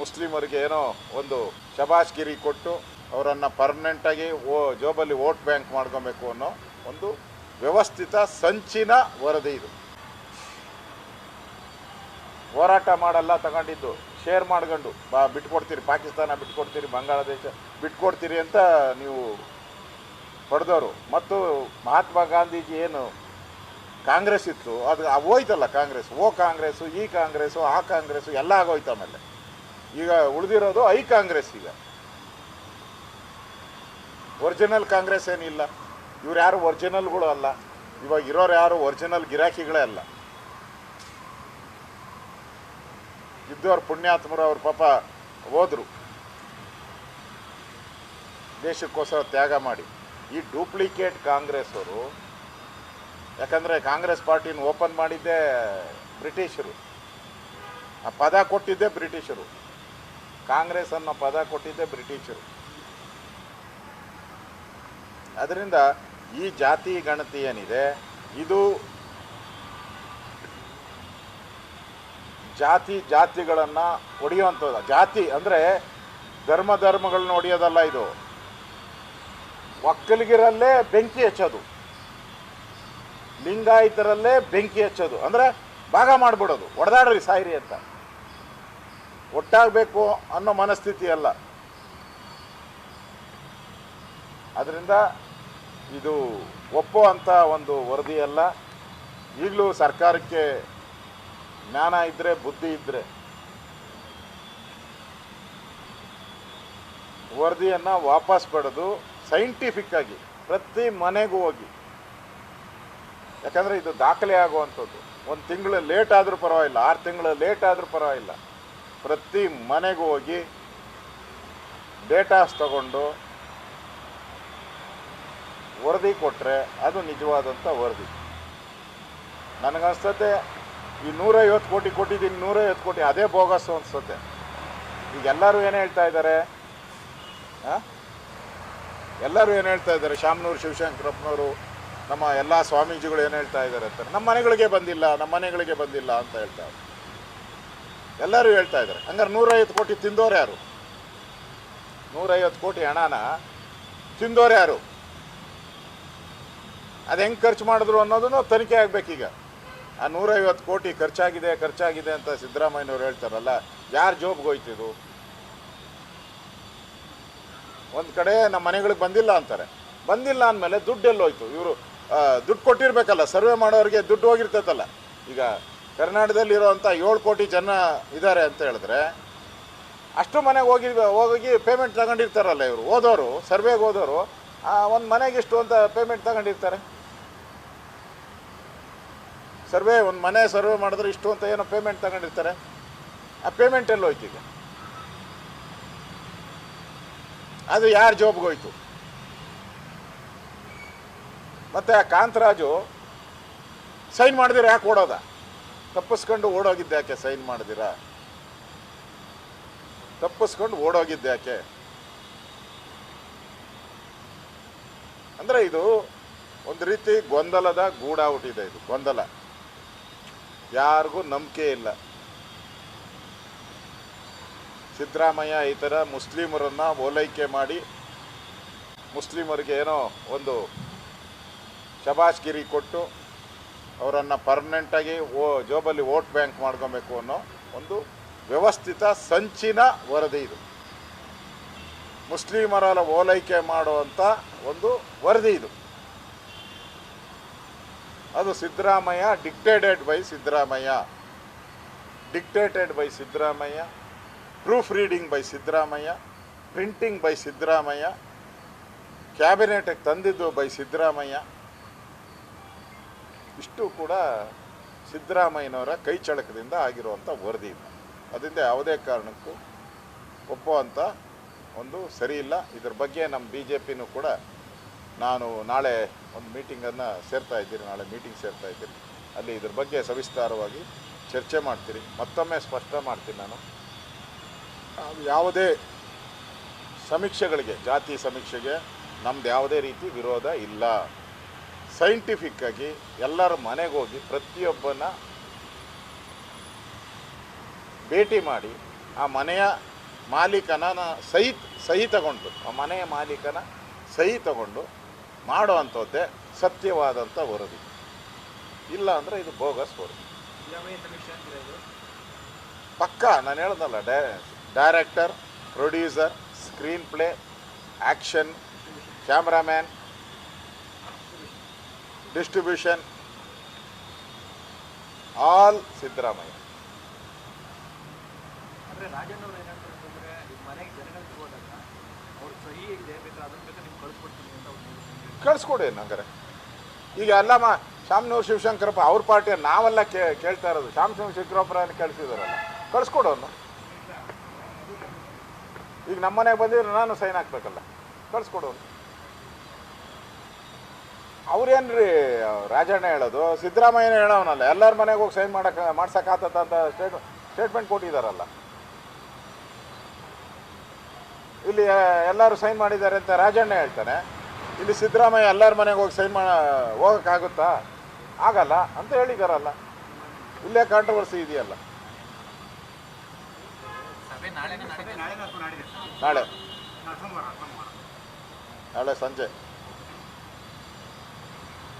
ಮುಸ್ಲಿಮರಿಗೆ ಏನೋ ಒಂದು ಶಬಾಷ್ಗಿರಿ ಕೊಟ್ಟು ಅವರನ್ನು ಪರ್ಮನೆಂಟಾಗಿ ಓ, ಜೋಬಲ್ಲಿ ವೋಟ್ ಬ್ಯಾಂಕ್ ಮಾಡ್ಕೊಬೇಕು ಅನ್ನೋ ಒಂದು ವ್ಯವಸ್ಥಿತ, ಸಂಚಿನ ವರದಿ ಇದು. ಹೋರಾಟ ಮಾಡಲ್ಲ ತಗೊಂಡಿದ್ದು. ಶೇರ್ ಮಾಡ್ಕೊಂಡು, ಬಾ, ಬಿಟ್ಕೊಡ್ತೀರಿ, ಪಾಕಿಸ್ತಾನ ಬಿಟ್ಕೊಡ್ತೀರಿ ಬಾಂಗ್ಲಾದೇಶ ಬಿಟ್ಕೊಡ್ತೀರಿ ಅಂತ ನೀವು ಪಡೆದವರು. ಮತ್ತು ಮಹಾತ್ಮ ಗಾಂಧೀಜಿ ಏನು ಕಾಂಗ್ರೆಸ್ ಇತ್ತು, ಅದು ಹೋಯ್ತಲ್ಲ ಕಾಂಗ್ರೆಸ್, ಓ ಕಾಂಗ್ರೆಸ್ಸು ಈ ಕಾಂಗ್ರೆಸ್ಸು ಆ ಕಾಂಗ್ರೆಸ್ಸು ಎಲ್ಲ ಆಗೋಯ್ತು ಆಮೇಲೆ. ಈಗ ಉಳಿದಿರೋದು ಐ ಕಾಂಗ್ರೆಸ್ ಈಗ. ಒರಿಜಿನಲ್ ಕಾಂಗ್ರೆಸ್ ಏನಿಲ್ಲ. ಇವ್ರು ಯಾರು ಒರಿಜಿನಲ್ಗಳು ಅಲ್ಲ. ಇವಾಗ ಇರೋರು ಯಾರು ಒರಿಜಿನಲ್ ಗಿರಾಕಿಗಳೇ ಅಲ್ಲ. ಇದ್ದವ್ರು ಪುಣ್ಯಾತ್ಮರು ಅವ್ರ ಪಾಪ ಹೋದ್ರು. ದೇಶಕ್ಕೋಸ್ಕರ ತ್ಯಾಗ ಮಾಡಿ. ಈ ಡೂಪ್ಲಿಕೇಟ್ ಕಾಂಗ್ರೆಸ್ ಅವರು ಯಾಕಂದರೆ ಕಾಂಗ್ರೆಸ್ ಪಾರ್ಟಿನ ಓಪನ್ ಮಾಡಿದ್ದೇ ಬ್ರಿಟಿಷರು. ಆ ಪದ ಕೊಟ್ಟಿದ್ದೇ ಬ್ರಿಟಿಷರು. ಕಾಂಗ್ರೆಸ್ ಅನ್ನೋ ಪದ ಕೊಟ್ಟಿದ್ದೇ ಬ್ರಿಟಿಷರು. ಅದರಿಂದ ಈ ಜಾತಿ ಗಣತಿ ಏನಿದೆ? ಇದು ಜಾತಿ ಜಾತಿಗಳನ್ನು ಒಡೆಯುವಂಥದ್ದು. ಜಾತಿ ಅಂದರೆ ಧರ್ಮ ಧರ್ಮಗಳನ್ನ ಒಡೆಯೋದಲ್ಲ ಇದು. ಒಕ್ಕಲಿಗಿರಲ್ಲೇ ಬೆಂಕಿ ಹಚ್ಚೋದು. ಲಿಂಗಾಯತರಲ್ಲೇ ಬೆಂಕಿ ಹಚ್ಚೋದು. ಅಂದರೆ ಭಾಗ ಮಾಡಿಬಿಡೋದು. ಒಡೆದಾಡ್ರಿ ಸಾಯಿರಿ ಅಂತ. ಒಟ್ಟಾಗಬೇಕು ಅನ್ನೋ ಮನಸ್ಥಿತಿ ಅಲ್ಲ ಅದರಿಂದ ಇದು ಒಪ್ಪೋ ಅಂತ ಒಂದು ವರದಿ ಅಲ್ಲ ಈಗಲೂ ಸರ್ಕಾರಕ್ಕೆ ಜ್ಞಾನ ಇದ್ದರೆ ಬುದ್ಧಿ ಇದ್ದರೆ ವರದಿಯನ್ನು ವಾಪಸ್ ಪಡೆದು ಸೈಂಟಿಫಿಕ್ ಆಗಿ ಪ್ರತಿ ಮನೆಗೂ ಹೋಗಿ. ಯಾಕಂದರೆ ಇದು ದಾಖಲೆ ಆಗುವಂಥದ್ದು. ಒಂದು ತಿಂಗಳು ಲೇಟ್ ಆದರೂ ಪರವಾಗಿಲ್ಲ, ಆರು ತಿಂಗಳು ಲೇಟ್ ಆದರೂ ಪರವಾಗಿಲ್ಲ. ಪ್ರತಿ ಮನೆಗೆ ಹೋಗಿ ಡೇಟಾಸ್ ತಗೊಂಡು ವರದಿ ಕೊಟ್ಟರೆ ಅದು ನಿಜವಾದಂಥ ವರದಿ. ನನಗನ್ಸತ್ತೆ, ಈ ನೂರೈವತ್ತು ಕೋಟಿ ಕೊಟ್ಟಿದ್ದೀನಿ, ನೂರೈವತ್ತು ಕೋಟಿ ಅದೇ ಬೋಗಸ್ಸು ಅನ್ಸುತ್ತೆ. ಈಗ ಎಲ್ಲರೂ ಏನು ಹೇಳ್ತಾ ಇದ್ದಾರೆ? ಹಾಂ ಎಲ್ಲರೂ ಏನು ಹೇಳ್ತಾ ಇದ್ದಾರೆ? ಶಾಮನೂರು ಶಿವಶಂಕರಪ್ಪನವರು, ನಮ್ಮ ಎಲ್ಲ ಸ್ವಾಮೀಜಿಗಳು ಏನು ಹೇಳ್ತಾ ಇದ್ದಾರೆ ಅಂತಾರೆ ನಮ್ಮ ಮನೆಗಳಿಗೆ ಬಂದಿಲ್ಲ, ನಮ್ಮ ಮನೆಗಳಿಗೆ ಬಂದಿಲ್ಲ ಅಂತ ಹೇಳ್ತಾರೆ ಎಲ್ಲರೂ ಹೇಳ್ತಾ ಇದ್ದಾರೆ. ಹಂಗಾರೆ ನೂರೈವತ್ತು ಕೋಟಿ ತಿಂದೋರು ಯಾರು? ನೂರೈವತ್ತು ಕೋಟಿ ಹಣನ ತಿಂದೋರು ಯಾರು? ಅದು ಹೆಂಗೆ ಖರ್ಚು ಮಾಡಿದ್ರು ಅನ್ನೋದನ್ನು ತನಿಖೆ ಆಗಬೇಕೀಗ. ಆ ನೂರೈವತ್ತು ಕೋಟಿ ಖರ್ಚಾಗಿದೆ ಖರ್ಚಾಗಿದೆ ಅಂತ ಸಿದ್ದರಾಮಯ್ಯನವ್ರು ಹೇಳ್ತಾರಲ್ಲ, ಯಾರು ಜೋಬ್ಗೆ ಹೋಯ್ತಿದು? ಒಂದು ಕಡೆ ನಮ್ಮ ಮನೆಗಳಿಗೆ ಬಂದಿಲ್ಲ ಅಂತಾರೆ. ಬಂದಿಲ್ಲ ಅಂದಮೇಲೆ ದುಡ್ಡು ಎಲ್ಲೋಯ್ತು ಇವರು ದುಡ್ಡು ಕೊಟ್ಟಿರ್ಬೇಕಲ್ಲ, ಸರ್ವೆ ಮಾಡೋರಿಗೆ ದುಡ್ಡು ಹೋಗಿರ್ತೈತಲ್ಲ. ಈಗ ಕರ್ನಾಟಕದಲ್ಲಿರೋವಂಥ ಏಳು ಕೋಟಿ ಜನ ಇದ್ದಾರೆ ಅಂತ ಹೇಳಿದ್ರೆ, ಅಷ್ಟು ಮನೆಗೆ ಹೋಗಿ ಹೋಗಿ ಪೇಮೆಂಟ್ ತಗೊಂಡಿರ್ತಾರಲ್ಲ ಇವರು. ಓದೋರು ಸರ್ವೆಗೆ ಹೋದವರು ಒಂದು ಮನೆಗೆ ಇಷ್ಟು ಅಂತ ಪೇಮೆಂಟ್ ತಗೊಂಡಿರ್ತಾರೆ. ಸರ್ವೆ ಒಂದು ಮನೆ ಸರ್ವೆ ಮಾಡಿದ್ರೆ ಇಷ್ಟು ಅಂತ ಏನೋ ಪೇಮೆಂಟ್ ತಗೊಂಡಿರ್ತಾರೆ. ಆ ಪೇಮೆಂಟ್ ಎಲ್ಲ ಹೋಯ್ತು ಈಗ? ಅದು ಯಾರ ಜಾಬ್ಗೆ ಹೋಯ್ತು? ಮತ್ತೆ ಆ ಕಾಂತರಾಜು ಸೈನ್ ಮಾಡಿದ್ರೆ ಯಾಕೆ ಓಡೋದ? ತಪ್ಪಿಸ್ಕೊಂಡು ಓಡೋಗಿದ್ದೆ ಯಾಕೆ? ಸೈನ್ ಮಾಡಿದಿರಾ ತಪ್ಪಿಸ್ಕೊಂಡು ಓಡೋಗಿದ್ದೆ ಯಾಕೆ? ಅಂದರೆ ಇದು ಒಂದು ರೀತಿ ಗೊಂದಲದ ಗೂಡಾವುಟಿದೆ ಇದು, ಗೊಂದಲ. ಯಾರಿಗೂ ನಂಬಿಕೆ ಇಲ್ಲ. ಸಿದ್ದರಾಮಯ್ಯ ಈ ಥರ ಮುಸ್ಲಿಮರನ್ನು ಓಲೈಕೆ ಮಾಡಿ ಮುಸ್ಲಿಮರಿಗೆ ಏನೋ ಒಂದು ಶಬಾಷ್ಗಿರಿ ಕೊಟ್ಟು ಅವರನ್ನು ಪರ್ಮನೆಂಟಾಗಿ ಓ ಜೋಬಲ್ಲಿ ವೋಟ್ ಬ್ಯಾಂಕ್ ಮಾಡ್ಕೊಬೇಕು ಅನ್ನೋ ಒಂದು ವ್ಯವಸ್ಥಿತ ಸಂಚಿನ ವರದಿ ಇದು. ಮುಸ್ಲಿಮರ ಓಲೈಕೆ ಮಾಡುವಂಥ ಒಂದು ವರದಿ ಇದು. ಅದು Siddaramaiah dictated by Siddaramaiah. Dictated by Siddaramaiah. Proof reading by Siddaramaiah. Printing by Siddaramaiah. ಕ್ಯಾಬಿನೆಟ್ಗೆ ತಂದಿದ್ದು ಬೈ ಸಿದ್ದರಾಮಯ್ಯ. ಇಷ್ಟು ಕೂಡ ಸಿದ್ದರಾಮಯ್ಯನವರ ಕೈ ಚಳಕದಿಂದ ಆಗಿರುವಂಥ ವರದಿ ಇದು. ಅದರಿಂದ ಯಾವುದೇ ಕಾರಣಕ್ಕೂ ಒಪ್ಪುವಂಥ ಒಂದು ಸರಿ ಇಲ್ಲ. ಇದ್ರ ಬಗ್ಗೆ ನಮ್ಮ ಬಿ ಜೆ ಪಿನೂ ಕೂಡ ನಾನು ನಾಳೆ ಒಂದು ಮೀಟಿಂಗನ್ನು ಸೇರ್ತಾ ಇದ್ದೀನಿ. ನಾಳೆ ಮೀಟಿಂಗ್ ಸೇರ್ತಾ ಇದ್ದೀನಿ. ಅಲ್ಲಿ ಇದ್ರ ಬಗ್ಗೆ ಸವಿಸ್ತಾರವಾಗಿ ಚರ್ಚೆ ಮಾಡ್ತೀನಿ ಮತ್ತೊಮ್ಮೆ ಸ್ಪಷ್ಟ ಮಾಡ್ತೀನಿ ನಾನು. ಯಾವುದೇ ಸಮೀಕ್ಷೆಗಳಿಗೆ, ಜಾತಿ ಸಮೀಕ್ಷೆಗೆ ನಮ್ದು ಯಾವುದೇ ರೀತಿ ವಿರೋಧ ಇಲ್ಲ. ಸೈಂಟಿಫಿಕ್ಕಾಗಿ ಎಲ್ಲರ ಮನೆಗೆ ಹೋಗಿ ಪ್ರತಿಯೊಬ್ಬನ ಭೇಟಿ ಮಾಡಿ ಆ ಮನೆಯ ಮಾಲೀಕನ ಸಹಿ ಸಹಿ ತಗೊಂಡು ಆ ಮನೆಯ ಮಾಲೀಕನ ಸಹಿ ತಗೊಂಡು ಮಾಡುವಂಥದ್ದೇ ಸತ್ಯವಾದಂಥ ವರದಿ. ಇಲ್ಲ ಅಂದರೆ ಇದು ಬೋಗಸ್ ವರದಿ. ಪಕ್ಕ ನಾನು ಹೇಳ್ದಲ್ಲ, dye, director, producer, screenplay, action, cameraman distribution all Siddaramaiah. ಕಳಿಸ್ಕೊಡಿ ನಂಗಾರೆ ಈಗ ಎಲ್ಲಮ್ಮ ಶಾಮನೂರ್ ಶಾಮನೂರು ಶಿವಶಂಕರಪ್ಪ ಅವ್ರ ಪಾರ್ಟಿ ನಾವೆಲ್ಲ ಕೇ ಕೇಳ್ತಾ ಇರೋದು. ಶಾಮಶಿವ ಶಿವಕರಪ್ಪರನ್ನ ಕೇಳಿಸಿದಾರಲ್ಲ. ಕಳಿಸ್ಕೊಡೋನು ಈಗ ನಮ್ಮ ಮನೆಗೆ ಬಂದಿದ್ರೆ ನಾನು ಸೈನ್ ಹಾಕ್ಬೇಕಲ್ಲ. ಕಳಿಸ್ಕೊಡೋನು ಅವ್ರೇನ್ರಿ ರಾಜಣ್ಣ ಹೇಳೋದು ಸಿದ್ದರಾಮಯ್ಯನ ಹೇಳೋನಲ್ಲ ಎಲ್ಲರ ಮನೆಗೆ ಹೋಗಿ ಸೈನ್ ಮಾಡಕ್ಕೆ ಮಾಡ್ಸಕ್ಕಾಗತ್ತ ಅಂತ ಸ್ಟೇಟ್ ಸ್ಟೇಟ್ಮೆಂಟ್ ಕೊಟ್ಟಿದ್ದಾರಲ್ಲ ಇಲ್ಲಿ ಎಲ್ಲರೂ ಸೈನ್ ಮಾಡಿದ್ದಾರೆ ಅಂತ ರಾಜಣ್ಣ ಹೇಳ್ತಾನೆ. ಇಲ್ಲಿ ಸಿದ್ದರಾಮಯ್ಯ ಎಲ್ಲರ ಮನೆಗೆ ಹೋಗಿ ಸೈನ್ ಮಾಡ ಹೋಗೋಕ್ಕಾಗುತ್ತಾ ಆಗಲ್ಲ ಅಂತ ಹೇಳಿದಾರಲ್ಲ. ಇಲ್ಲೇ ಕಾಂಟ್ರವರ್ಸಿ ಇದೆಯಲ್ಲ. ನಾಳೆ. ನಾಳೆ ಸಂಜೆ.